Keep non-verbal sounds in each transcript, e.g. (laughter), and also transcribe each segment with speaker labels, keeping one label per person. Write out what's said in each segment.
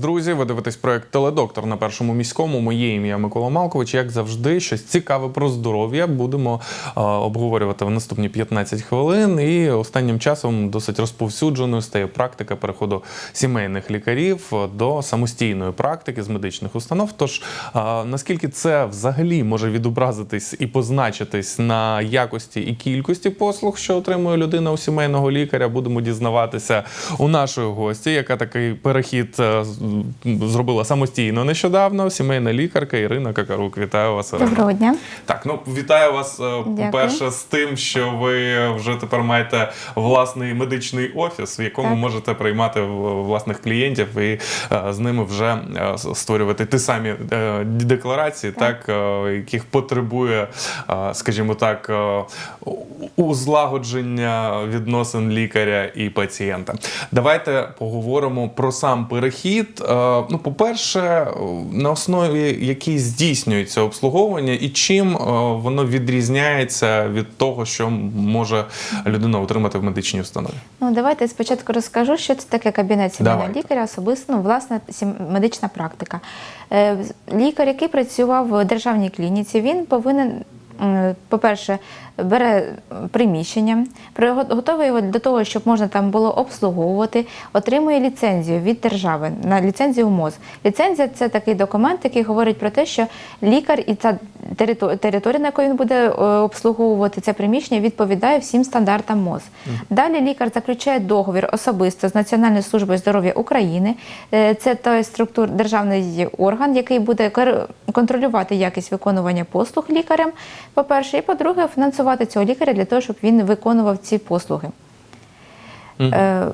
Speaker 1: Друзі, ви дивитесь проект Теледоктор на першому міському. Моє ім'я Микола Малкович. Як завжди, щось цікаве про здоров'я будемо е, обговорювати в наступні 15 хвилин. І останнім часом досить розповсюдженою стає практика переходу сімейних лікарів до самостійної практики з медичних установ. Тож е, наскільки це взагалі може відобразитись і позначитись на якості і кількості послуг, що отримує людина у сімейного лікаря, будемо дізнаватися у нашої гості, яка такий перехід е, зробила самостійно нещодавно. Сімейна лікарка Ірина Какарук. Вітаю вас. Ірина.
Speaker 2: Доброго дня.
Speaker 1: Так, ну вітаю вас. е, По-перше, з тим, що ви вже тепер маєте власний медичний офіс, в якому
Speaker 2: Так.
Speaker 1: можете приймати власних клієнтів і е, з ними вже е, створювати ті самі декларації, так, е, яких потребує, скажімо так, узлагодження відносин лікаря і пацієнта. Давайте поговоримо про сам перехід. Е, Ну, по-перше, на основі якій здійснюється обслуговування, і чим е, воно відрізняється від того, що може людина отримати в медичній установі.
Speaker 2: Ну давайте спочатку розкажу, що це таке кабінет сімейного лікаря, особисто ну, власна медична практика. Е, Лікар, який працював в державній клініці, він повинен. М, По-перше, бере приміщення, готовий його до того, щоб можна там було обслуговувати, отримує ліцензію від держави на ліцензію МОЗ. Ліцензія це такий документ, який говорить про те, що лікар і ця територ- територія, на якій він буде е, обслуговувати це приміщення, відповідає всім стандартам МОЗ. Далі лікар заключає договір особисто з Національною службою здоров'я України. Е, Це той структур державний орган, який буде контролювати якість виконування послуг лікарем. По-перше, і по-друге, фінансувати цього лікаря для того, щоб він виконував ці послуги. Е,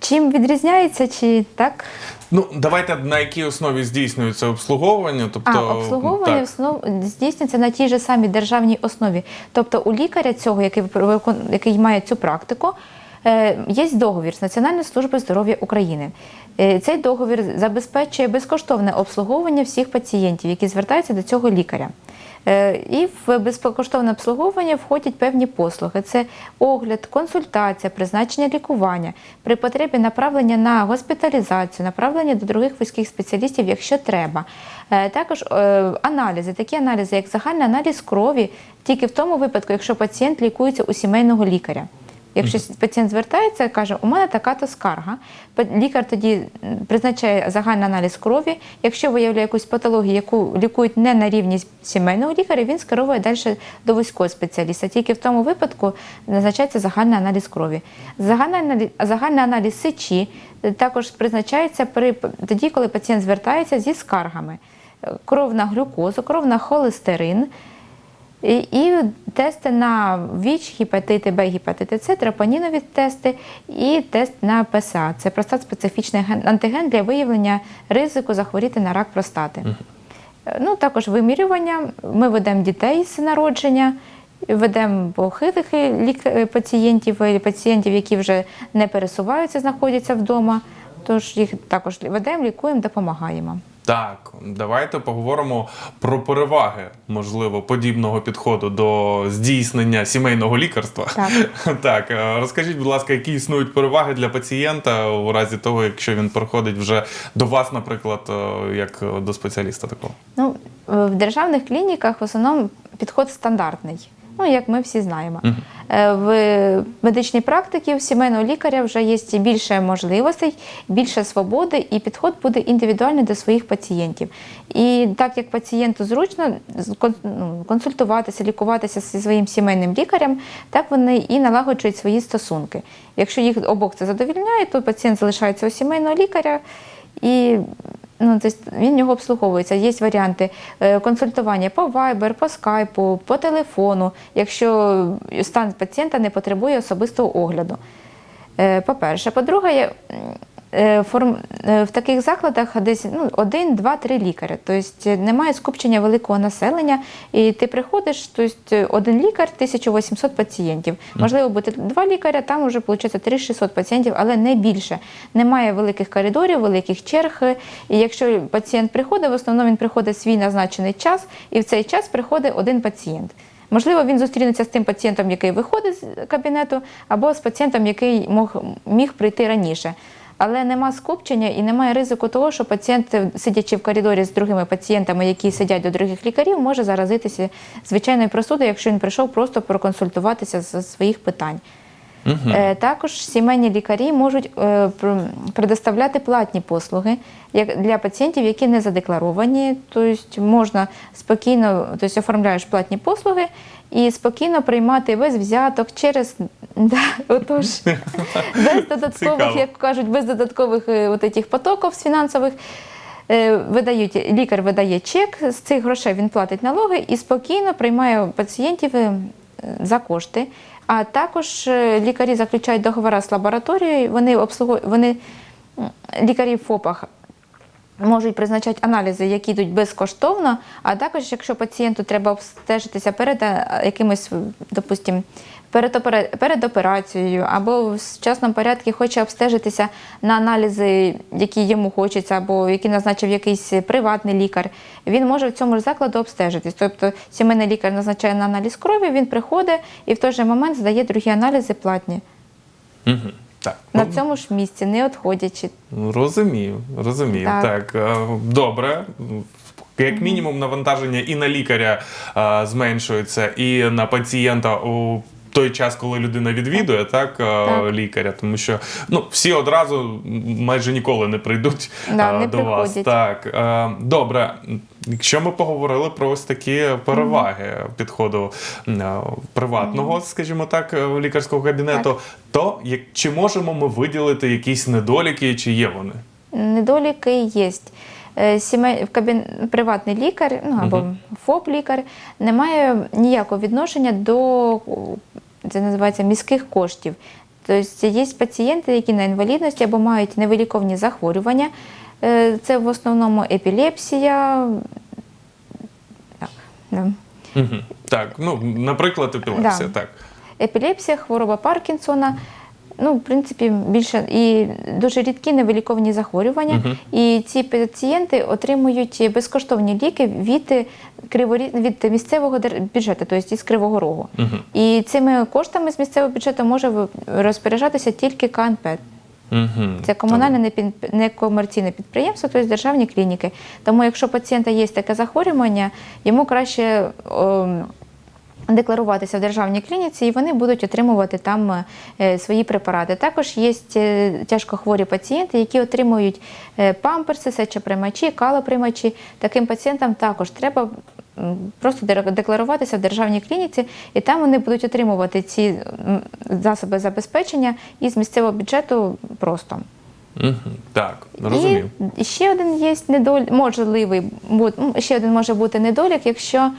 Speaker 2: Чим відрізняється, чи так?
Speaker 1: Ну, давайте на якій основі здійснюється обслуговування. Тобто,
Speaker 2: А обслуговування основ- здійснюється на тій же самій державній основі. Тобто у лікаря цього, який який має цю практику, е, є договір з Національною службою здоров'я України. Е, Цей договір забезпечує безкоштовне обслуговування всіх пацієнтів, які звертаються до цього лікаря. Е, І в безкоштовне обслуговування входять певні послуги: це огляд, консультація, призначення лікування, при потребі направлення на госпіталізацію, направлення до других вузьких спеціалістів, якщо треба. Е, Також е, аналізи, такі аналізи, як загальний аналіз крові, тільки в тому випадку, якщо пацієнт лікується у сімейного лікаря. Якщо пацієнт звертається і каже, у мене така то скарга, лікар тоді призначає загальний аналіз крові. Якщо виявляє якусь патологію, яку лікують не на рівні сімейного лікаря, він скеровує далі до вузького спеціаліста. Тільки в тому випадку назначається загальний аналіз крові. Загальний аналіз, загальний аналіз сечі е, також призначається при тоді, коли пацієнт звертається зі скаргами. Е, Кров на глюкозу, кров на холестерин. І, тести на ВІЧ, гепатити Б, гепатити С, тропонінові тести і тест на ПСА. Це простат-специфічний антиген для виявлення ризику захворіти на рак простати. Е, Ну, також вимірювання. Ми ведемо дітей з народження, ведемо похилих е, пацієнтів, е, пацієнтів, які вже не пересуваються, знаходяться вдома. Тож їх також ведемо, лікуємо, допомагаємо.
Speaker 1: Так, давайте поговоримо про переваги, можливо, подібного підходу до здійснення сімейного лікарства.
Speaker 2: Так. (laughs)
Speaker 1: так, е, розкажіть, будь ласка, які існують переваги для пацієнта у разі того, якщо він приходить вже до вас, наприклад, е, як до спеціаліста такого?
Speaker 2: Ну, в державних клініках в основному підход стандартний. Ну, як ми всі знаємо. Е, В медичній практиці в сімейного лікаря вже є більше можливостей, більше свободи, і підход буде індивідуальний до своїх пацієнтів. І так як пацієнту зручно ну, консультуватися, лікуватися зі своїм сімейним лікарем, так вони і налагоджують свої стосунки. Якщо їх обох це задовільняє, то пацієнт залишається у сімейного лікаря і ну, тобто він його обслуговується. Є варіанти е, консультування по Viber, по скайпу, по телефону, якщо стан пацієнта не потребує особистого огляду. Е, По-перше, по-друге, в таких закладах десь ну, один, два, три лікаря. Тобто немає скупчення великого населення, і ти приходиш, тобто один лікар, 1800 пацієнтів. Можливо, бути два лікаря, там вже виходить 3600 пацієнтів, але не більше. Немає великих коридорів, великих черг. І якщо пацієнт приходить, в основному він приходить в свій назначений час, і в цей час приходить один пацієнт. Можливо, він зустрінеться з тим пацієнтом, який виходить з кабінету, або з пацієнтом, який мог, міг прийти раніше. Але нема скупчення і немає ризику того, що пацієнт, сидячи в коридорі з другими пацієнтами, які сидять до других лікарів, може заразитися звичайною простудою, якщо він прийшов просто проконсультуватися з своїх питань. Е, Також сімейні лікарі можуть е, предоставляти платні послуги для пацієнтів, які не задекларовані. Тобто можна спокійно, тобто оформляєш платні послуги і спокійно приймати без взяток через (laughs) да, отож, (laughs) без додаткових,
Speaker 1: Цікаво.
Speaker 2: як кажуть, без додаткових е, от этих потоків з фінансових. Видають, лікар видає чек, з цих грошей він платить налоги і спокійно приймає пацієнтів за кошти. А також е, лікарі заключають договори з лабораторією, вони обслуговують, вони лікарі в ФОПах можуть призначати аналізи, які йдуть безкоштовно, а також, якщо пацієнту треба обстежитися перед е, якимось, допустим, перед, перед операцією, або в сучасному порядку хоче обстежитися на аналізи, які йому хочеться, або які назначив якийсь приватний лікар, він може в цьому ж закладу обстежитись. Тобто сімейний лікар назначає на аналіз крові, він приходить і в той же момент здає другі аналізи платні.
Speaker 1: Угу. Так.
Speaker 2: На
Speaker 1: Ну,
Speaker 2: цьому ж місці, не відходячи.
Speaker 1: Розумію, розумію. Так,
Speaker 2: Так.
Speaker 1: е, добре. Як мінімум, навантаження і на лікаря е, зменшується, і на пацієнта у той час, коли людина відвідує, так, е,
Speaker 2: Так.
Speaker 1: лікаря, тому що ну, всі одразу майже ніколи не прийдуть
Speaker 2: Да,
Speaker 1: е,
Speaker 2: не
Speaker 1: до вас. Так, е, добре. Якщо ми поговорили про ось такі переваги підходу е, приватного, скажімо так, лікарського кабінету, то як, чи можемо ми виділити якісь недоліки, чи є вони?
Speaker 2: Недоліки є. Сімей, в кабін... приватний лікар ну, або ФОП-лікар не має ніякого відношення до це називається міських коштів. Тобто є пацієнти, які на інвалідності або мають невиліковні захворювання. Е, Це в основному епілепсія. Так, да.
Speaker 1: Угу. Так, ну, наприклад, епілепсія,
Speaker 2: Да.
Speaker 1: так.
Speaker 2: Епілепсія, хвороба Паркінсона. Ну, в принципі, більше і дуже рідкі невиліковані захворювання. І ці пацієнти отримують безкоштовні ліки від, криворі... від місцевого бюджету, тобто із Кривого Рогу. І цими коштами з місцевого бюджету може розпоряджатися тільки КНП.
Speaker 1: Угу.
Speaker 2: Це комунальне некомерційне підприємство, тобто державні клініки. Тому, якщо у пацієнта є таке захворювання, йому краще о, декларуватися в державній клініці, і вони будуть отримувати там е, свої препарати. Також є е, тяжкохворі пацієнти, які отримують е, памперси, сечоприймачі, калоприймачі. Таким пацієнтам також треба. Просто декларуватися в державній клініці, і там вони будуть отримувати ці засоби забезпечення із місцевого бюджету просто.
Speaker 1: Угу. Так, розумію.
Speaker 2: І ще один є недоль... можливий, ще один може бути недолік, якщо е,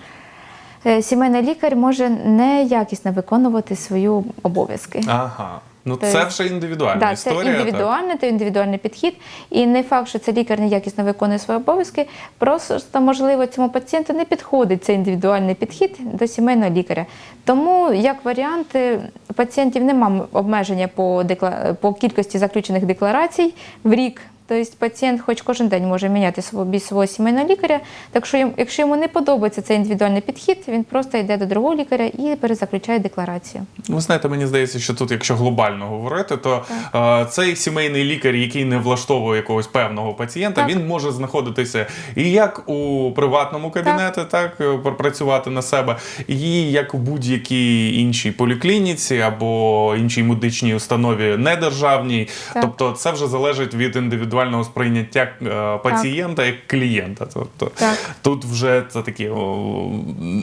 Speaker 2: сімейний лікар може неякісно виконувати свої обов'язки.
Speaker 1: Ага. Ну, це вже індивідуальна
Speaker 2: Да, це
Speaker 1: історія. так.
Speaker 2: індивідуальний, це індивідуальний підхід. І не факт, що цей лікар неякісно виконує свої обов'язки. Просто можливо цьому пацієнту не підходить цей індивідуальний підхід до сімейного лікаря. Тому, як варіант, е, пацієнтів немає обмеження по, декла... по кількості заключених декларацій в рік. Тобто пацієнт хоч кожен день може міняти свого, свого сімейного лікаря. Так що якщо йому не подобається цей індивідуальний підхід, він просто йде до другого лікаря і перезаключає декларацію.
Speaker 1: Ви знаєте, мені здається, що тут, якщо глобально говорити, то е, цей сімейний лікар, який не влаштовує якогось певного пацієнта,
Speaker 2: Так.
Speaker 1: він може знаходитися і як у приватному кабінеті, так, е, пр- працювати на себе, і як у будь-якій іншій поліклініці або іншій медичній установі недержавній.
Speaker 2: Так.
Speaker 1: Тобто, це вже залежить від індивідуального сприйняття е, пацієнта як клієнта. Тобто
Speaker 2: Так.
Speaker 1: тут вже це такі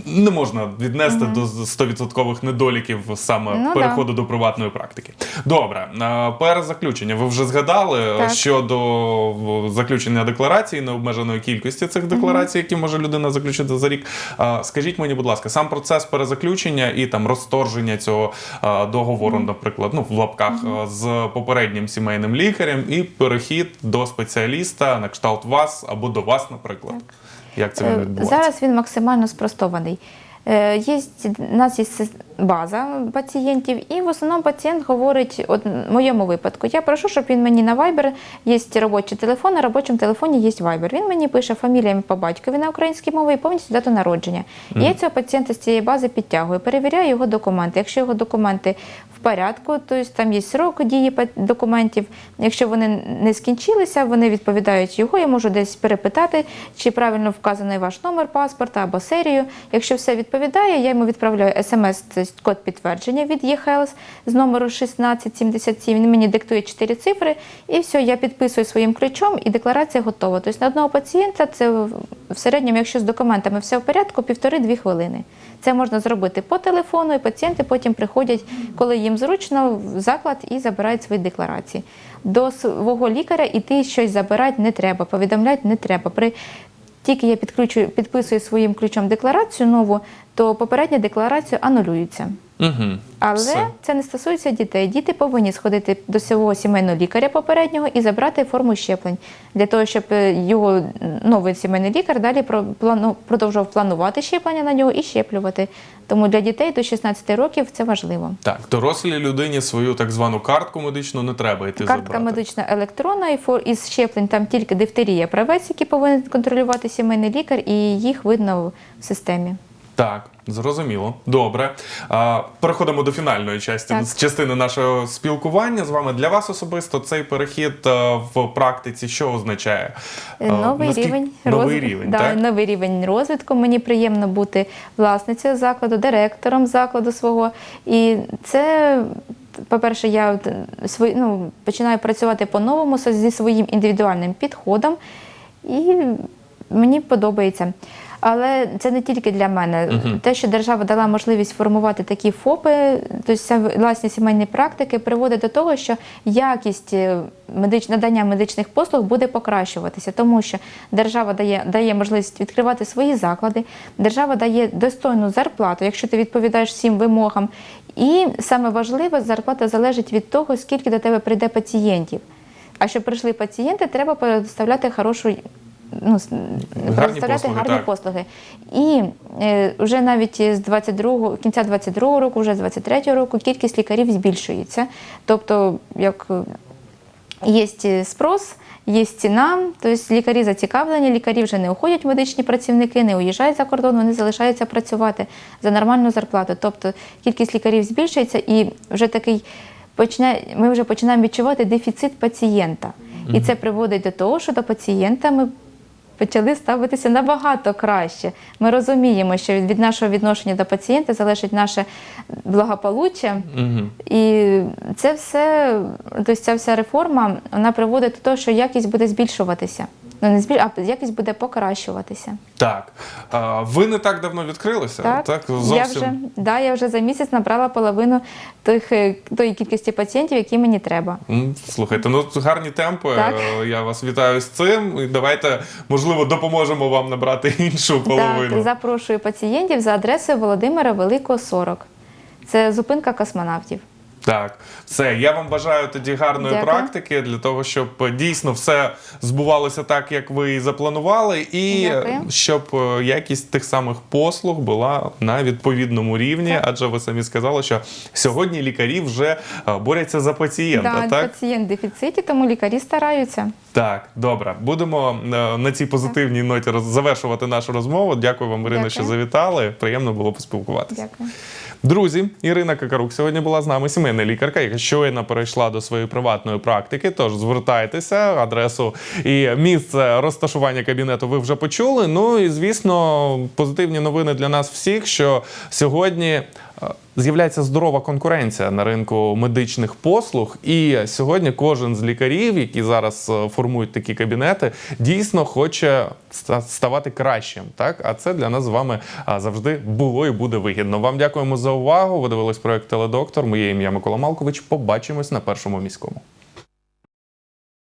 Speaker 1: не можна віднести до 100% недоліків саме
Speaker 2: Ну,
Speaker 1: переходу до приватної практики. Добре, е, перезаключення. Ви вже згадали е,
Speaker 2: Так.
Speaker 1: щодо заключення декларації необмеженої кількості цих декларацій, які може людина заключити за рік. Скажіть мені, будь ласка, сам процес перезаключення і там розторження цього договору, наприклад, ну в лапках е, з попереднім сімейним лікарем, і перехід до спеціаліста на кшталт вас або до вас, наприклад. Як це
Speaker 2: Е,
Speaker 1: відбувається?
Speaker 2: Зараз він максимально спростований. Е, Є, у нас є база пацієнтів, і в основному пацієнт говорить, от в моєму випадку, я прошу, щоб він мені на Viber, є робочий телефон, на робочому телефоні є Viber. Він мені пише фамілія по батькові на українській мові і повністю дату народження. І Я цього пацієнта з цієї бази підтягую, перевіряю його документи. Якщо його документи в порядку, тобто там є срок дії документів. Якщо вони не скінчилися, вони відповідають його. Я можу десь перепитати, чи правильно вказаний ваш номер паспорта або серію. Якщо все відповідає, я йому відправляю смс, код підтвердження від eHealth з номеру 1677. Він мені диктує 4 цифри, і все, я підписую своїм ключом, і декларація готова. Тобто на одного пацієнта це в середньому, якщо з документами все в порядку, півтори-дві хвилини. Це можна зробити по телефону, і пацієнти потім приходять, коли їм зручно, в заклад і забирають свої декларації. До свого лікаря іти щось забирати не треба, повідомляти не треба. При тільки я підключую, підписую своїм ключом декларацію нову, то попередня декларація анулюється.
Speaker 1: Угу.
Speaker 2: Але
Speaker 1: Все.
Speaker 2: це не стосується дітей. Діти повинні сходити до свого сімейного лікаря попереднього і забрати форму щеплень для того, щоб е, його новий сімейний лікар далі продовжував планувати щеплення на нього і щеплювати. Тому для дітей до 16 років це важливо.
Speaker 1: Так, дорослій людині свою так звану картку медичну не треба йти
Speaker 2: Картка
Speaker 1: забрати.
Speaker 2: медична електронна і фор- із щеплень там тільки дифтерія, правець, які повинен контролювати сімейний лікар, і їх видно в системі.
Speaker 1: Так, зрозуміло. Добре. А, переходимо до фінальної частини,
Speaker 2: Так.
Speaker 1: частини нашого спілкування з вами. Для вас особисто цей перехід е, в практиці що означає?
Speaker 2: Е,
Speaker 1: Е,
Speaker 2: Новий
Speaker 1: наскільки-
Speaker 2: рівень
Speaker 1: Новий
Speaker 2: розвит-
Speaker 1: рівень,
Speaker 2: да,
Speaker 1: так?
Speaker 2: новий рівень розвитку. Мені приємно бути власницею закладу, директором закладу свого. І це, по-перше, я свої, ну, починаю працювати по-новому зі своїм індивідуальним підходом, і мені подобається. Але це не тільки для мене. Те, що держава дала можливість формувати такі ФОПи, тобто власні сімейні практики, приводить до того, що якість е, медич... надання медичних послуг буде покращуватися, тому що держава дає, дає можливість відкривати свої заклади, держава дає достойну зарплату, якщо ти відповідаєш всім вимогам. І саме важливе, зарплата залежить від того, скільки до тебе прийде пацієнтів. А щоб прийшли пацієнти, треба предоставляти хорошу. Ну,
Speaker 1: послуги,
Speaker 2: гарні
Speaker 1: так.
Speaker 2: послуги. І е, вже навіть з 22 кінця 22 року, вже з 23 року кількість лікарів збільшується. Тобто, як е, є спрос, є ціна, тобто лікарі зацікавлені, лікарі вже не уходять медичні працівники, не уїжджають за кордон, вони залишаються працювати за нормальну зарплату. Тобто кількість лікарів збільшується і вже такий починає, ми вже починаємо відчувати дефіцит пацієнта. І це приводить до того, що до пацієнта ми почали ставитися набагато краще. Ми розуміємо, що від нашого відношення до пацієнта залежить наше благополуччя.
Speaker 1: угу.
Speaker 2: І це все, тобто ця вся реформа вона приводить до того, що якість буде збільшуватися. Ну, не збіль, а якість буде покращуватися.
Speaker 1: Так. А, ви не так давно відкрилися?
Speaker 2: Так,
Speaker 1: зовсім.
Speaker 2: я вже да, я вже за місяць набрала половину тих, е, тої кількості пацієнтів, які мені треба.
Speaker 1: Слухайте, ну гарні темпи.
Speaker 2: Так.
Speaker 1: Е, Я вас вітаю з цим. Давайте, можливо, допоможемо вам набрати (laughs) іншу половину.
Speaker 2: Так, запрошую пацієнтів за адресою Володимира Великого 40. Це зупинка космонавтів.
Speaker 1: Так, все. Я вам бажаю тоді гарної
Speaker 2: Дякую.
Speaker 1: практики для того, щоб е, дійсно все збувалося так, як ви і запланували, і
Speaker 2: Дякую.
Speaker 1: щоб е, якість тих самих послуг була на відповідному рівні.
Speaker 2: Так.
Speaker 1: Адже ви самі сказали, що сьогодні лікарі вже е, борються за пацієнта.
Speaker 2: Да,
Speaker 1: так?
Speaker 2: Пацієнт в дефіциті, тому лікарі стараються.
Speaker 1: Так, добре. Будемо на цій позитивній ноті роз- завершувати нашу розмову. Дякую вам, Ірина,
Speaker 2: Дякую.
Speaker 1: що завітали. Приємно було поспілкуватися.
Speaker 2: Дякую.
Speaker 1: Друзі, Ірина Какарук сьогодні була з нами сімейна лікарка, яка щойно перейшла до своєї приватної практики. Тож звертайтеся, адресу і місце розташування кабінету ви вже почули. Ну і звісно, позитивні новини для нас всіх, що сьогодні. Е, З'являється здорова конкуренція на ринку медичних послуг, і сьогодні кожен з лікарів, які зараз е, формують такі кабінети, дійсно хоче ставати кращим. Так, а це для нас з вами завжди було і буде вигідно. Вам дякуємо за увагу. Ви дивились проект Теледоктор. Моє ім'я Микола Малкович. Побачимось на першому міському.